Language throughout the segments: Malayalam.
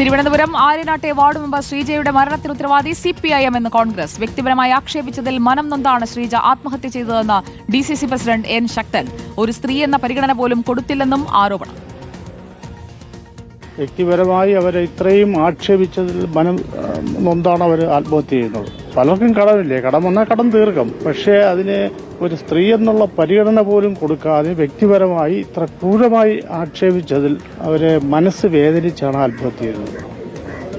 തിരുവനന്തപുരം ആര്യനാട്ടെ വാർഡ് മെമ്പർ ശ്രീജയുടെ മരണത്തിന് ഉത്തരവാദി സി പി ഐ എം എന്ന് കോൺഗ്രസ്. വ്യക്തിപരമായി ആക്ഷേപിച്ചതിൽ മനം നൊന്താണ് ശ്രീജ ആത്മഹത്യ ചെയ്തതെന്ന് D C C president N Sakthan. ഒരു സ്ത്രീ എന്ന പരിഗണന പോലും കൊടുത്തില്ലെന്നും ആരോപണം. വ്യക്തിപരമായി അവരെ ഇത്രയും ആക്ഷേപിച്ചതിൽ മനം നൊന്താണ് അവർ ആത്മഹത്യ ചെയ്യുന്നത്. പലർക്കും കടമില്ലേ കടം വന്നാൽ കടം തീർക്കും. പക്ഷേ അതിന് ഒരു സ്ത്രീ എന്നുള്ള പരിഗണന പോലും കൊടുക്കാതെ വ്യക്തിപരമായി ഇത്ര ക്രൂരമായി ആക്ഷേപിച്ചതിൽ അവരെ മനസ്സ് വേദനിച്ചാണ് ആത്മഹത്യ ചെയ്തത്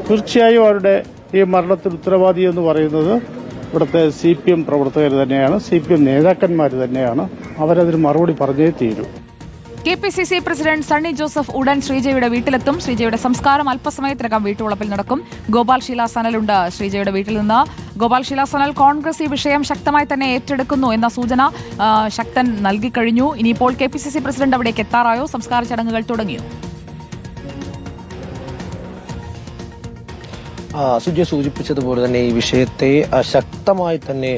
തീർച്ചയായും അവരുടെ ഈ മരണത്തിൽ ഉത്തരവാദി എന്ന് പറയുന്നത് ഇവിടുത്തെ സി പി എം പ്രവർത്തകർ തന്നെയാണ്. സി പി എം നേതാക്കന്മാർ തന്നെയാണ്. അവരതിന് മറുപടി പറഞ്ഞേ തീരൂ. K P C C president Sunny Joseph ഉടൻ ശ്രീജയുടെ വീട്ടിലെത്തും. ശ്രീജയുടെ സംസ്കാരം അല്പസമയത്തിനകം വീട്ടുവളപ്പിൽ നടക്കും. ഗോപാൽ ശീലാസനലുണ്ട്. ശ്രീജയുടെ വീട്ടിൽ നിന്ന് ഗോപാൽ ശീലാസനൽ കോൺഗ്രസ് ഈ വിഷയം ശക്തമായി തന്നെ ഏറ്റെടുക്കുന്നു എന്ന സൂചന ശക്തൻ നൽകിക്കഴിഞ്ഞു. ഇനിയിപ്പോൾ K P C C president അവിടേക്ക് എത്താറായോ? സംസ്കാര ചടങ്ങുകൾ തുടങ്ങിയോ? സുജയ സൂചിപ്പിച്ചതുപോലെ തന്നെ ഈ വിഷയത്തെ ശക്തമായി തന്നെ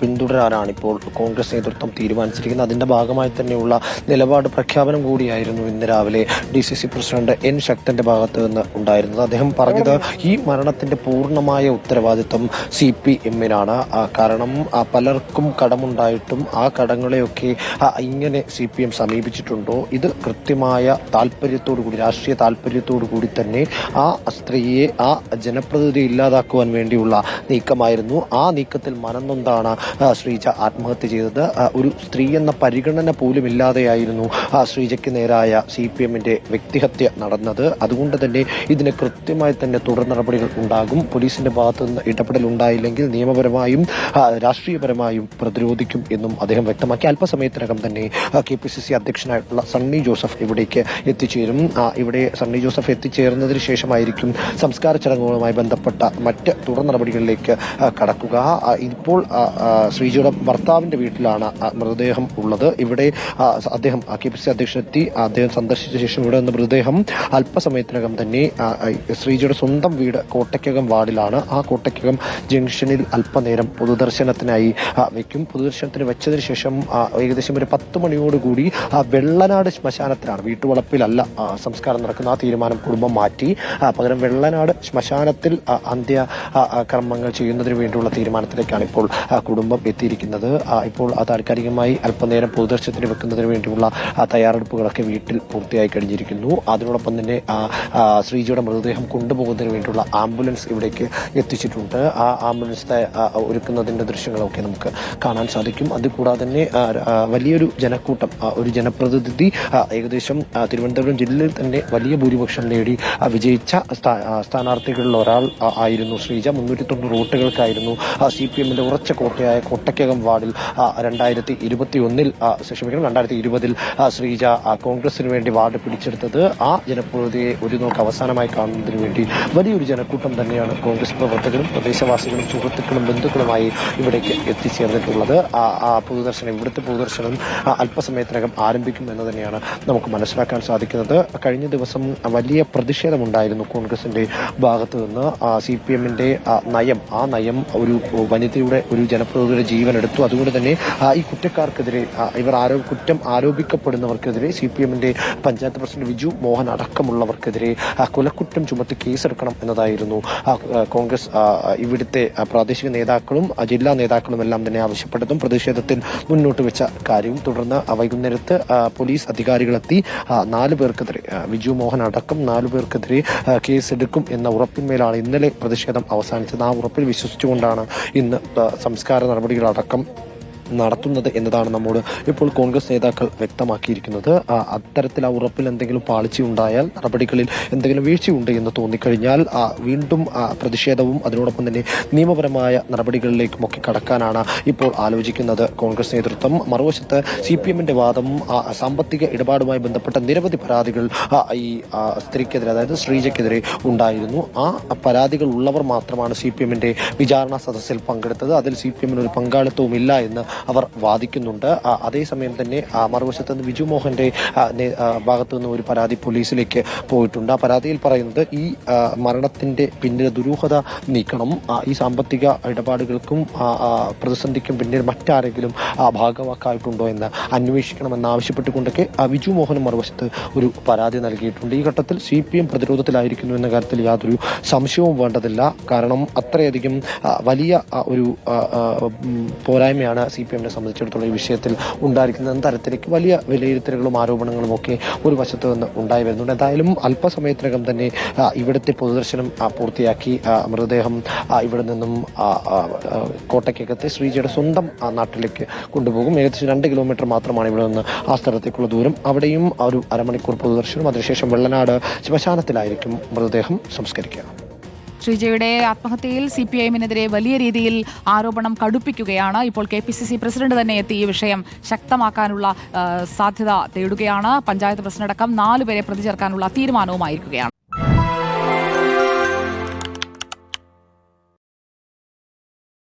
പിന്തുടരാനാണ് ഇപ്പോൾ കോൺഗ്രസ് നേതൃത്വം തീരുമാനിച്ചിരിക്കുന്നത്. അതിന്റെ ഭാഗമായി തന്നെയുള്ള നിലപാട് പ്രഖ്യാപനം കൂടിയായിരുന്നു ഇന്ന് രാവിലെ D C C president N ശക്തന്റെ ഭാഗത്ത് നിന്ന് ഉണ്ടായിരുന്നത്. അദ്ദേഹം പറഞ്ഞത് ഈ മരണത്തിന്റെ പൂർണമായ ഉത്തരവാദിത്വം സി പി എമ്മിനാണ്. കാരണം പലർക്കും കടമുണ്ടായിട്ടും ആ കടങ്ങളെയൊക്കെ ഇങ്ങനെ സി പി എം സമീപിച്ചിട്ടുണ്ടോ? ഇത് കൃത്യമായ താല്പര്യത്തോടു കൂടി രാഷ്ട്രീയ താല്പര്യത്തോടു കൂടി തന്നെ ആ സ്ത്രീയെ ആ ജനപ്രതിനിധി ഇല്ലാതാക്കുവാൻ വേണ്ടിയുള്ള നീക്കമായിരുന്നു. ആ നീക്കത്തിൽ മനംനൊന്താണ് ശ്രീജ ആത്മഹത്യ ചെയ്തത്. ഒരു സ്ത്രീ എന്ന പരിഗണന പോലും ഇല്ലാതെയായിരുന്നു ശ്രീജയ്ക്ക് നേരായ സി പി എമ്മിന്റെ വ്യക്തിഹത്യ നടന്നത്. അതുകൊണ്ട് തന്നെ ഇതിന് കൃത്യമായി തന്നെ തുടർ നടപടികൾ ഉണ്ടാകും. പോലീസിന്റെ ഭാഗത്തു നിന്ന് ഇടപെടൽ ഉണ്ടായില്ലെങ്കിൽ നിയമപരമായും രാഷ്ട്രീയപരമായും പ്രതിരോധിക്കും എന്നും അദ്ദേഹം വ്യക്തമാക്കി. അല്പസമയത്തിനകം തന്നെ കെ പി സി സി അധ്യക്ഷനായിട്ടുള്ള സണ്ണി ജോസഫ് ഇവിടേക്ക് എത്തിച്ചേരും. ഇവിടെ സണ്ണി ജോസഫ് എത്തിച്ചേർന്നതിന് ശേഷമായിരിക്കും സംസ്കാര ചടങ്ങുകളുമായി ബന്ധപ്പെട്ട മറ്റ് തുടർ നടപടികളിലേക്ക് കടക്കുക. ഇപ്പോൾ ശ്രീജിയുടെ ഭർത്താവിന്റെ വീട്ടിലാണ് മൃതദേഹം ഉള്ളത്. ഇവിടെ അദ്ദേഹം കെ പി സി അധ്യക്ഷൻ എത്തി അദ്ദേഹം സന്ദർശിച്ച ശേഷം ഇവിടെ നിന്ന് മൃതദേഹം അല്പസമയത്തിനകം തന്നെ ശ്രീജിയുടെ സ്വന്തം വീട് കോട്ടയ്ക്കകം വാർഡിലാണ്. ആ കോട്ടയ്ക്കകം ജംഗ്ഷനിൽ അല്പനേരം പൊതുദർശനത്തിനായി വയ്ക്കും പൊതുദർശനത്തിന് വെച്ചതിന് ശേഷം ഏകദേശം ഒരു പത്ത് മണിയോടുകൂടി വെള്ളനാട് ശ്മശാനത്തിലാണ്. വീട്ടുവളപ്പിലല്ല സംസ്കാരം നടക്കുന്ന ആ തീരുമാനം കുടുംബം മാറ്റി. പകരം വെള്ളനാട് ശ്മശാനത്തിൽ ആ, അന്ത്യ കർമ്മങ്ങൾ ചെയ്യുന്നതിന് വേണ്ടിയുള്ള തീരുമാനത്തിലേക്കാണ് ഇപ്പോൾ കുടുംബം എത്തിയിരിക്കുന്നത്. ഇപ്പോൾ താൽക്കാലികമായി അല്പനേരം പൊതുദർശനത്തിന് വെക്കുന്നതിന് വേണ്ടിയുള്ള തയ്യാറെടുപ്പുകളൊക്കെ വീട്ടിൽ പൂർത്തിയായി കഴിഞ്ഞിരിക്കുന്നു. അതിനോടൊപ്പം തന്നെ ശ്രീജിയുടെ മൃതദേഹം കൊണ്ടുപോകുന്നതിന് വേണ്ടിയുള്ള ആംബുലൻസ് ഇവിടേക്ക് എത്തിച്ചിട്ടുണ്ട്. ആ ആംബുലൻസ് ഒരുക്കുന്നതിന്റെ ദൃശ്യങ്ങളൊക്കെ നമുക്ക് കാണാൻ സാധിക്കും. അതുകൂടാതെ തന്നെ വലിയൊരു ജനക്കൂട്ടം ഒരു ജനപ്രതിനിധി ഏകദേശം തിരുവനന്തപുരം ജില്ലയിൽ തന്നെ വലിയ ഭൂരിപക്ഷം നേടി വിജയിച്ച സ്ഥാ- സ്ഥാനാർത്ഥികളിൽ ഒരാൾ ആ, ആയിരുന്നു. ശ്രീജ മുന്നൂറ്റി തൊണ്ണൂറ് വോട്ടുകൾക്കായിരുന്നു സി പി എമ്മിന്റെ ഉറച്ച കോട്ടയായ കോട്ടയ്ക്കകം വാർഡിൽ രണ്ടായിരത്തി ഇരുപത്തി ഒന്നിൽ ക്ഷമിക്കണം രണ്ടായിരത്തി ഇരുപതിൽ ശ്രീജ കോൺഗ്രസിന് വേണ്ടി വാർഡ് പിടിച്ചെടുത്തത് ആ ജനപ്രതിയെ ഒരു നോക്ക് അവസാനമായി കാണുന്നതിന് വേണ്ടി വലിയൊരു ജനക്കൂട്ടം തന്നെയാണ് കോൺഗ്രസ് പ്രവർത്തകരും പ്രദേശവാസികളും സുഹൃത്തുക്കളും ബന്ധുക്കളുമായി ഇവിടേക്ക് എത്തിച്ചേർന്നിട്ടുള്ളത്. ആ പൊതുദർശനം ഇവിടുത്തെ പൊതുദർശനം അല്പസമയത്തിനകം ആരംഭിക്കും എന്ന് തന്നെയാണ് നമുക്ക് മനസ്സിലാക്കാൻ സാധിക്കുന്നത്. കഴിഞ്ഞ ദിവസം വലിയ പ്രതിഷേധമുണ്ടായിരുന്നു കോൺഗ്രസിന്റെ ഭാഗത്തു നിന്ന്. സി പി എമ്മിന്റെ നയം ആ നയം ഒരു വനിതയുടെ ഒരു ജനപ്രതിനിധിയുടെ ജീവൻ എടുത്തു അതുകൊണ്ട് തന്നെ ഈ കുറ്റക്കാർക്കെതിരെ ഇവർ ആരോ കുറ്റം ആരോപിക്കപ്പെടുന്നവർക്കെതിരെ സി പി എമ്മിന്റെ പഞ്ചായത്ത് പ്രസിഡന്റ് വിജു മോഹൻ അടക്കമുള്ളവർക്കെതിരെ കൊലക്കുറ്റം ചുമത്തി കേസെടുക്കണം എന്നതായിരുന്നു. കോൺഗ്രസ് ഇവിടുത്തെ പ്രാദേശിക നേതാക്കളും ജില്ലാ നേതാക്കളും എല്ലാം തന്നെ ആവശ്യപ്പെട്ടതും പ്രതിഷേധത്തിൽ മുന്നോട്ട് വെച്ച കാര്യവും. തുടർന്ന് വൈകുന്നേരത്ത് പോലീസ് അധികാരികളെത്തി നാലു പേർക്കെതിരെ വിജു മോഹൻ അടക്കം നാലു പേർക്കെതിരെ കേസെടുക്കും എന്ന ഉറപ്പിന്മേലാണ് ഇന്നലെ പ്രതിഷേധം അവസാനിച്ചത്. ആ ഉറപ്പിൽ വിശ്വസിച്ചുകൊണ്ടാണ് ഇന്ന് സംസ്കാര നടപടികളടക്കം നടത്തുന്നത് എന്നതാണ് നമ്മോട് ഇപ്പോൾ കോൺഗ്രസ് നേതാക്കൾ വ്യക്തമാക്കിയിരിക്കുന്നത്. അത്തരത്തിൽ ആ ഉറപ്പിൽ എന്തെങ്കിലും പാളിച്ചയുണ്ടായാൽ നടപടികളിൽ എന്തെങ്കിലും വീഴ്ചയുണ്ട് എന്ന് തോന്നിക്കഴിഞ്ഞാൽ വീണ്ടും പ്രതിഷേധവും അതിനോടൊപ്പം തന്നെ നിയമപരമായ നടപടികളിലേക്കുമൊക്കെ കടക്കാനാണ് ഇപ്പോൾ ആലോചിക്കുന്നത് കോൺഗ്രസ് നേതൃത്വം. മറുവശത്ത് സി പി എമ്മിന്റെ വാദം സാമ്പത്തിക ഇടപാടുമായി ബന്ധപ്പെട്ട നിരവധി പരാതികൾ ഈ സ്ത്രീക്കെതിരെ അതായത് ശ്രീജയ്ക്കെതിരെ ഉണ്ടായിരുന്നു. ആ പരാതികൾ ഉള്ളവർ മാത്രമാണ് സി പി എമ്മിന്റെ വിചാരണ സദസ്സിൽ പങ്കെടുത്തത്. അതിൽ സി പി എമ്മിന് ഒരു പങ്കാളിത്തവും ഇല്ല എന്ന് അവർ വാദിക്കുന്നുണ്ട്. അതേസമയം തന്നെ മറുവശത്ത് നിന്ന് ബിജു മോഹന്റെ ഭാഗത്തു നിന്ന് ഒരു പരാതി പോലീസിലേക്ക് പോയിട്ടുണ്ട്. ആ പരാതിയിൽ പറയുന്നത് ഈ മരണത്തിന്റെ പിന്നിലെ ദുരൂഹത നീക്കണം. ഈ സാമ്പത്തിക ഇടപാടുകൾക്കും പ്രതിസന്ധിക്കും പിന്നിൽ മറ്റാരെങ്കിലും ഭാഗവാക്കായിട്ടുണ്ടോ എന്ന് അന്വേഷിക്കണമെന്ന് ആവശ്യപ്പെട്ടുകൊണ്ടൊക്കെ ബിജു മോഹൻ മറുവശത്ത് ഒരു പരാതി നൽകിയിട്ടുണ്ട്. ഈ ഘട്ടത്തിൽ സി പി എം പ്രതിരോധത്തിലായിരിക്കുന്നു എന്ന കാര്യത്തിൽ യാതൊരു സംശയവും വേണ്ടതില്ല. കാരണം അത്രയധികം വലിയ ഒരു പോരായ്മയാണ് സി പി എമ്മിനെ സംബന്ധിച്ചിടത്തോളം ഈ വിഷയത്തിൽ ഉണ്ടായിരിക്കുന്ന തരത്തിലേക്ക് വലിയ വിലയിരുത്തലുകളും ആരോപണങ്ങളും ഒക്കെ ഒരു വശത്ത് നിന്ന് ഉണ്ടായി വരുന്നുണ്ട്. എന്തായാലും അല്പസമയത്തിനകം തന്നെ ഇവിടുത്തെ പൊതുദർശനം പൂർത്തിയാക്കി മൃതദേഹം ഇവിടെ നിന്നും കോട്ടയ്ക്കകത്തെ ശ്രീജിയുടെ സ്വന്തം നാട്ടിലേക്ക് കൊണ്ടുപോകും. ഏകദേശം രണ്ട് കിലോമീറ്റർ മാത്രമാണ് ഇവിടെ നിന്ന് ആ സ്ഥലത്തേക്കുള്ള ദൂരം. അവിടെയും ഒരു അരമണിക്കൂർ പൊതുദർശനം. അതിനുശേഷം വെള്ളനാട് ശ്മശാനത്തിലായിരിക്കും മൃതദേഹം സംസ്കരിക്കുക. ശ്രീജയുടെ ആത്മഹത്യയിൽ സി പി ഐഎമ്മിനെതിരെ വലിയ രീതിയിൽ ആരോപണം കടുപ്പിക്കുകയാണ്. ഇപ്പോൾ K P C C president തന്നെ എത്തി ഈ വിഷയം ശക്തമാക്കാനുള്ള സാധ്യത തേടുകയാണ്. പഞ്ചായത്ത് പ്രസിഡന്റ് അടക്കം നാലുപേരെ പ്രതി ചേർക്കാനുള്ള തീരുമാനവുമായിരിക്കുകയാണ്.